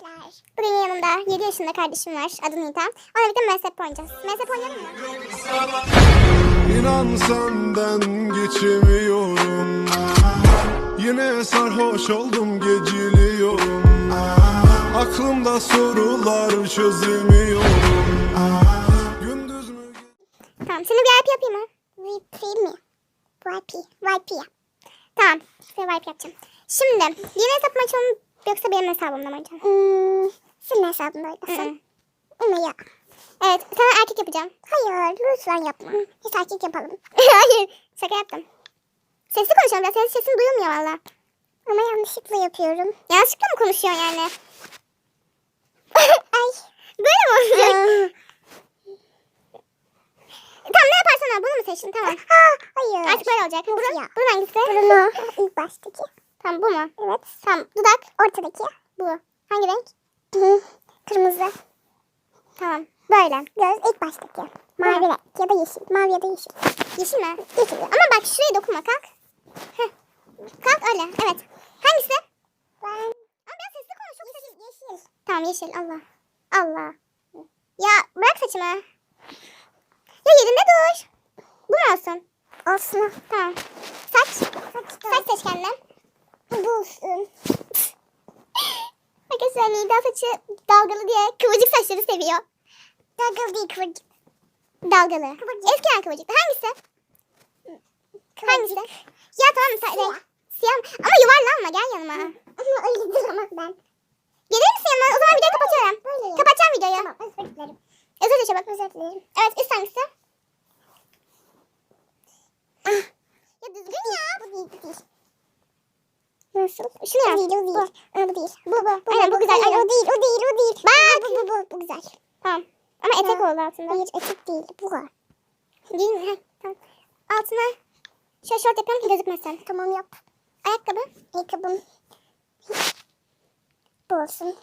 arkadaşlar. Bugün yanımda 7 yaşında kardeşim var. Adı Nita. Onunla birlikte MSP oynayacağız. MSP oynayalım mı? İnan senden geçemiyorum Yine sarhoş oldum geciliyorum Aklımda sorular çözemiyorum Gündüz mü Tamam. Seni VIP yapayım mı? VIP mi? VIP. VIP yap. Tamam. Size VIP yapacağım. Şimdi yeni hesap mı açalım yoksa benim hesabımda mı açalım? Hmm, senin hesabında oynasın. Ama ya. Evet. Sana erkek yapacağım. Hayır. Lütfen yapma. Biz erkek yapalım. Hayır. Şaka yaptım. Sesli konuşalım biraz. Senin sesin duyulmuyor valla. Ama yanlışlıkla yapıyorum. Yanlışlıkla mı konuşuyorsun yani? Ay. Böyle mi olacak? tamam ne yaparsan al. Bunu mu seçtin? Tamam. Ha, hayır. Artık böyle olacak. Burun, burun hangisi? Bruno ilk baştaki. Tamam bu mu? Evet. Tamam. Dudak. Ortadaki. Bu. Hangi renk? Kırmızı. Tamam. Böyle. Göz ilk baştaki. Mavi renk ya da yeşil. Mavi ya da yeşil. Yeşil mi? Yeşil. Ama bak şuraya dokunma. Kalk. Heh. Kalk öyle. Evet. Hangisi? Ben Ama biraz sesli konuş. Çok sesli. Yeşil. Tamam yeşil. Allah. Allah. Ya bırak saçımı. Ya yerinde dur. Bu mu olsun? olsun. Tamam. Saç. Saçta. Saç seç kendine. Bu olsun. Arkadaşlar Nida saçı dalgalı diye kıvırcık saçları seviyor. Dalgalı değil kıvırcık. Dalgalı. Kıvırcık. Eskiden kıvırcıktı. Hangisi? Hangisi? Ya tamam. Siyah. Siyah. Ama yuvarlanma gel yanıma. Ama öyle duramam ben. Gelir misin yanıma? O zaman videoyu kapatıyorum. Böyle. Kapatacağım videoyu. Tamam özür dilerim. Özür dilerim çabuk. Özür dilerim. Evet üst hangisi? ya düzgün ya. Bu değil bu değil. Nasıl? Şunu Bu yap. değil o değil. Aa, bu değil. Bu bu. Aynen, bu güzel, Hayır, aynen. O değil o değil o değil. Bak. Bu bu bu. Bu güzel. Tamam. Ama etek Ha. oldu altında. Hayır etek değil. Bu var. Değil mi? Tamam. Altına şöyle şort yapıyorum ki gözükmesin. Tamam yap. Ayakkabı. Ayakkabım. Bu olsun.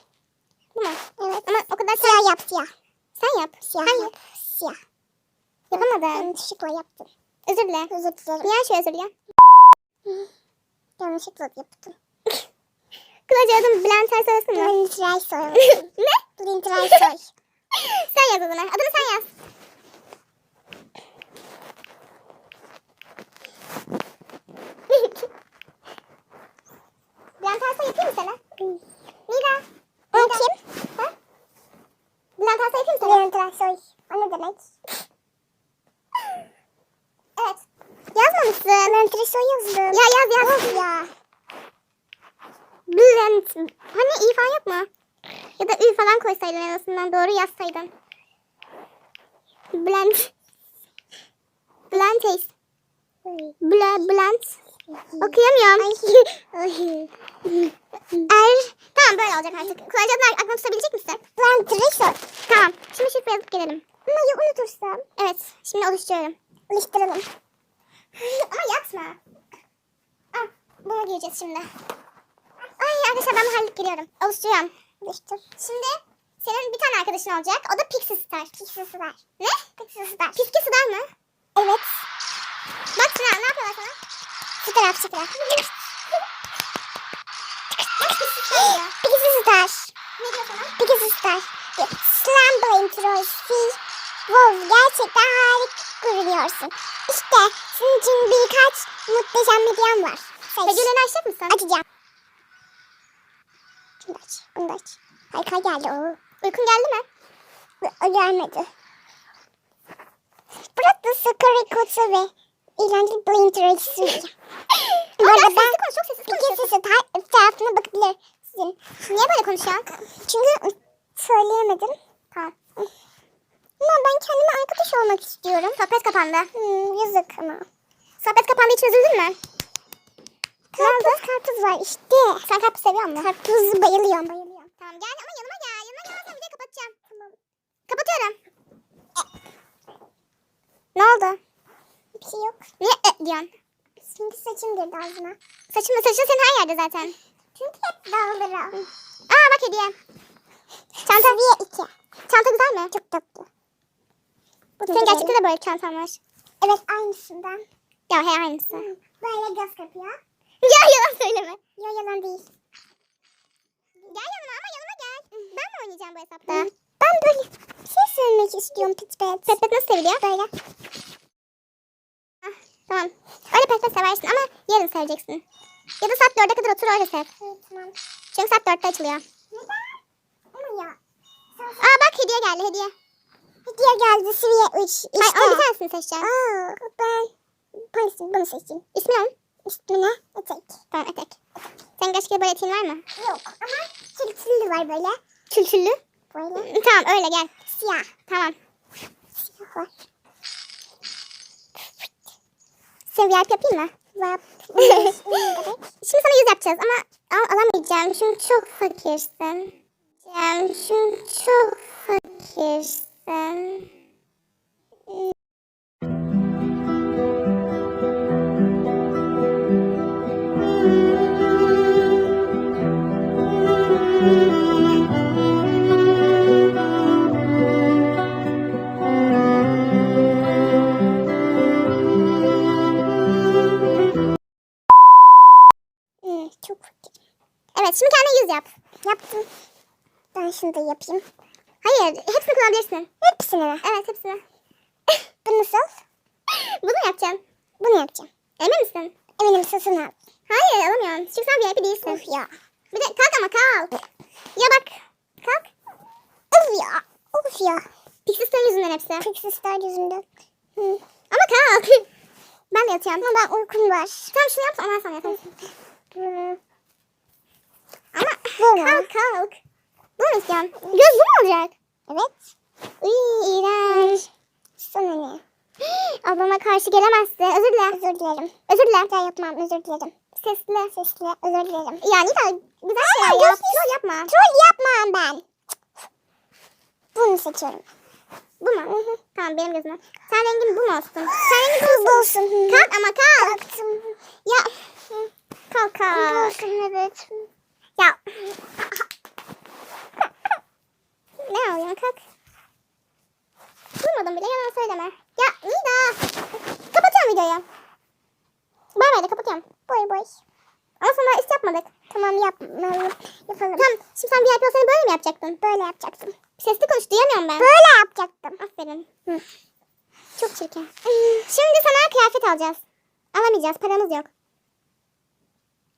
Bu mu? Evet. Ama o kadar Siyah yap siyah. sen yap. Siyah Hayır. yap. Siyah. Yapamadım. Yanlışlıkla yaptım. Özür dile. Özür dilerim. Niye her şey özür dile? Yanlışlıkla yaptım. Kılaca adım Bülent Ersoy mı? Bülent Ersoy. ne? Bülent Ersoy. sen yaz adını. Adını sen yaz. Bülent Ersoy yapayım mı sana? Nida. O Nida. kim? Ha? Bülent Ersoy yapayım mı sana? Bülent Ersoy. O ne demek? Evet. Yazmamışsın. Ersoy yazdım. Ya yaz yaz. ya. Bülent. Hani iyi falan yok mu? Ya da ü falan koysaydın en azından doğru yazsaydın. Bülent. Bülent Ace. Bülent. Bülent. Okuyamıyorum. Er. Tamam böyle olacak artık. Kullanıcı adını aklına tutabilecek misin? Bülent Ersoy. Tamam. Şimdi şifre yazıp gelelim. Ama ya unutursam? Evet. Şimdi oluşturuyorum. Oluşturalım. Ama yatma. Ah, buna gireceğiz şimdi. Ay arkadaşlar ben halledip geliyorum. Oluşturuyorum. Oluştur. Şimdi senin bir tane arkadaşın olacak. O da Pixie Star. Pixie Star. Ne? Pixie Star. Pixie Star mı? Evet. Bak Sinan ne yapıyorlar sana? Taraf. Bak Pixie Star. Ne diyor sana? Pixie Star. Slumber Trollsy. Wow gerçekten harika görünüyorsun. İşte senin için birkaç muhteşem hediyem var. Seç. Hediyelerini açacak mısın? Açacağım. Şunu aç. Bunu da aç. Harika geldi o. Uykun geldi mi? O gelmedi. Burada sıkı rikotu ve eğlenceli blind race Bu arada ben konuş. Çok sessiz konuşuyorsun. sesi tar- tarafına bakabilirsin. Niye böyle konuşuyorsun? Çünkü söyleyemedim. Tamam. Ama ben kendime arkadaş olmak istiyorum. Sohbet kapandı. Hmm, yazık ama. Sohbet kapandığı için üzüldün mü? Karpuz karpuz var işte. Sen karpuz seviyor musun? Karpuzu bayılıyorum bayılıyorum. Tamam gel ama yanıma gel. Yanıma gelmezsen videoyu kapatacağım. Tamam. Kapatıyorum. Ne oldu? Bir şey yok. Niye e diyorsun? Şimdi saçım girdi ağzıma. Saçın saçın senin her yerde zaten. Çünkü hep dağılırım. Aa bak hediye. Çanta, Seviye 2. çanta güzel mi? Çok tatlı. Bu Senin gerçekte de böyle çantan var. Evet aynısından. Ya he aynısı. Böyle göz kapıyor. Ya yalan söyleme. Yo yalan değil. Gel yanıma ama yanıma gel. oynayacağım bu hesapta. Ben böyle bir şey söylemek istiyorum pet pet. Pet pet nasıl seviliyor? Böyle. Ah, tamam. Öyle pet pet seversin ama yarın seveceksin. Ya da saat 4'e kadar otur öyle sev. Evet, tamam. Çünkü saat 4'te açılıyor. Neden? Ama ya. Aa bak hediye geldi hediye. Hediye geldi seviye 3. İşte. Hayır ama bir tanesini seçeceğim. Aa, ben bunu, bunu seçeyim. İsmi ne? İsmi ne? Etek. Tamam etek. Senin kaşıklı böyle eteğin var mı? Yok ama çirkinli var böyle. Tültüllü. Böyle Tamam öyle gel. siyah. Tamam. Siyah var. Seni VIP yapayım mı? Yap. Şimdi sana yüz yapacağız ama al, alamayacağım. Çünkü çok fakirsin. Cem, Çünkü çok fakirsin. Çok fakir. Evet şimdi kendine yüz yap. Yaptım. Ben şunu da yapayım. Hayır hepsini kullanabilirsin. Hepsini mi? Evet hepsini. Bu nasıl? Bunu mu yapacaksın? Bunu yapacağım. Emin misin? Eminim satın al. Hayır alamıyorum. Çünkü sen VIP değilsin. Of ya. Bir de kalk ama kalk. Ya bak. Kalk. Of ya. Of ya. Pixis'ten yüzünden hepsi. Pixistar yüzünden. Hı. Ama kalk. Ben de yatıyorum. Ama ben uykum var. Tamam şunu yap ondan sonra yatarsın. Ama mu? kalk kalk. Bu mu istiyorsun? Göz bu mu olacak? Evet. Uy iğrenç. Sana ne? Ablama karşı gelemezsin. Özür dile. Özür dilerim. Özür dile. Ben yapmam özür dilerim. Sesli. Sesli özür dilerim. Yani da güzel şeyler yap. Troll yapma. Troll yapmam ben. Bunu seçiyorum. Bu mu? Tamam benim gözüme. Sen rengin bu mu olsun? Sen rengin bu Bu olsun. Kalk ama kalk. Kalktım. Ya. Kalk Bu kalk. olsun evet. Ya. Ne oluyor kalk. Durmadım bile yalan söyleme. Ya Nida. Kapatıyorum videoyu. Bay bay de kapatıyorum. Boy boy. Ama sonra iş yapmadık. Tamam yapmalım. Yapalım. Tamam şimdi sen VIP olsaydı böyle mi yapacaktın? Böyle yapacaktım. Sesli konuş duyamıyorum ben. Böyle yapacaktım. Aferin. Hı. Çok çirkin. Şimdi sana kıyafet alacağız. Alamayacağız paramız yok.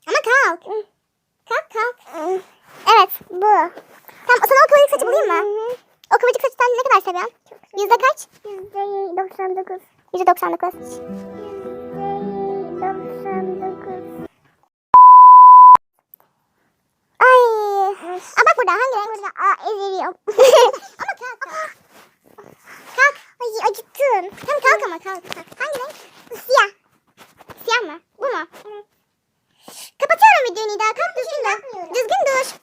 Ama kalk. Kalk kalk. Evet bu. Kıvırcık bulayım mı? O kıvırcık saçı sen ne kadar seviyorsun? Yüzde kaç? Yüzde 99. Yüzde doksan dokuz. Yüzde 99. Ay. Aa bak burada hangi renk? Burada aa eziliyorum. ama kalk kalk. Kalk. Ay acıktım. Tamam kalk ama kalk. kalk. Hangi renk? Siyah. Siyah mı? Bu mu? Kapatıyorum videoyu Nida. Kalk düzgün dur. Düzgün dur.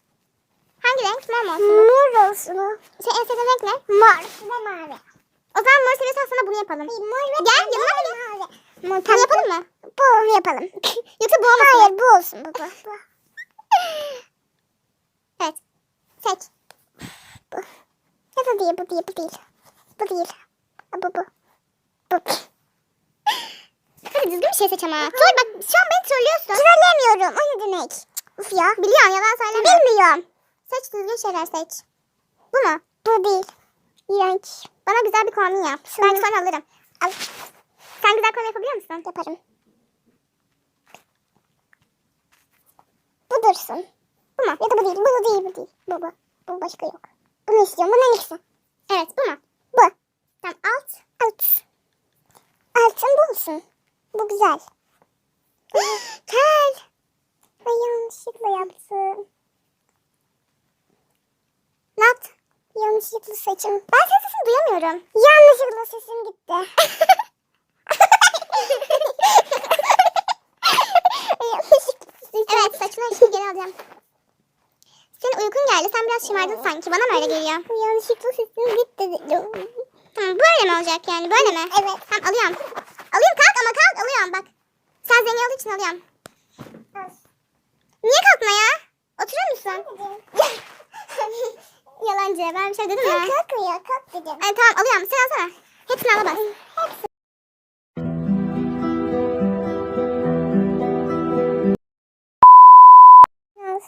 Hangi renk? Mor mu olsun? Mor olsun. Şey, en sevdiğin renk ne? Mor ve mavi. O zaman mor seviyorsan sana bunu yapalım. Mor ve Gel yanıma gel. mavi. Bunu yapalım mı? Bu yapalım. Yoksa bu olmasın. Hayır bu olsun bu. bu. Evet. Seç. Bu. Ya da değil bu değil bu değil. Bu değil. Bu bu. Bu. Hadi düzgün bir şey seç ama. Troll bak şu an beni trollüyorsun. Trollemiyorum. O ne demek? Uf ya. Biliyorum yalan söyleme. Bilmiyorum. Seç düzgün şeyler seç. Bu mu? Bu değil. İğrenç. Bana güzel bir kombin yap. Sana- Belki sonra alırım. Al. Sen güzel kombin yapabiliyor musun? Yaparım. Bu dursun. Bu mu? Ya da bu değil. Bu değil bu değil. Bu bu. Bu başka yok. Bunu istiyorum. Bunun ikisi. Evet bu mu? Bu. Tamam alt. Alt. Altın bu olsun. Bu güzel. Kel. Ay yanlışlıkla yaptım. Ne yaptın? Yanlışlıkla saçım. Ben senin sesini duyamıyorum. Yanlışlıkla sesim gitti. yanlışlıkla sesim evet saçını şimdi geri alacağım. Senin uykun geldi. Sen biraz şımardın sanki. Bana mı öyle geliyor? Yanlışlıkla sesim gitti. Tamam böyle mi olacak yani? Böyle mi? Evet. Tamam alıyorum. Alıyorum kalk ama kalk alıyorum bak. Sen zengin olduğu için alıyorum. Niye kalkma ya? Oturur musun? Yalancı. Ben bir şey dedim ya kalk dedim. Ay, tamam alıyorum. Sen alsana. Hepsini. Yaz.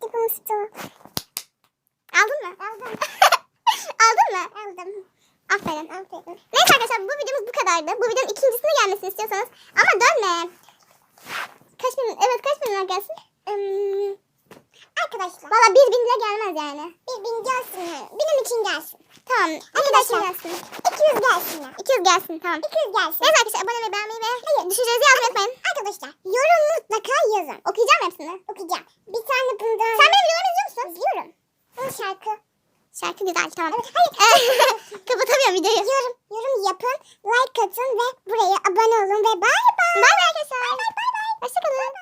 Tıkmıştım. Aldın mı? Aldım. Aldın mı? Aldım. Aferin. Aferin. Neyse arkadaşlar bu videomuz bu kadardı. Bu videonun ikincisini gelmesini istiyorsanız ama dönme. Kaç bin? Evet kaç bin gelsin? Hmm, arkadaşlar. Valla bir bin lira gelmez yani. Bir bin gelsin. yani. Benim için gelsin. Tamam. Arkadaşlar. Gelsin. 200 gelsinler. 200 gelsin tamam. 200 gelsin. Neyse arkadaşlar abone ve beğenmeyi ve düşüncelerinizi yazmayı unutmayın. Arkadaşlar yorum mutlaka yazın. Okuyacağım hepsini. Okuyacağım. Bir tane bundan. Sen benim videomu izliyor musun? İzliyorum. Bu şarkı. Şarkı güzel tamam. Evet, hayır. Kapatamıyorum videoyu. yorum, yorum yapın, like atın ve buraya abone olun ve bay bay. Bay bay arkadaşlar. Bay bay bay bay. Hoşçakalın.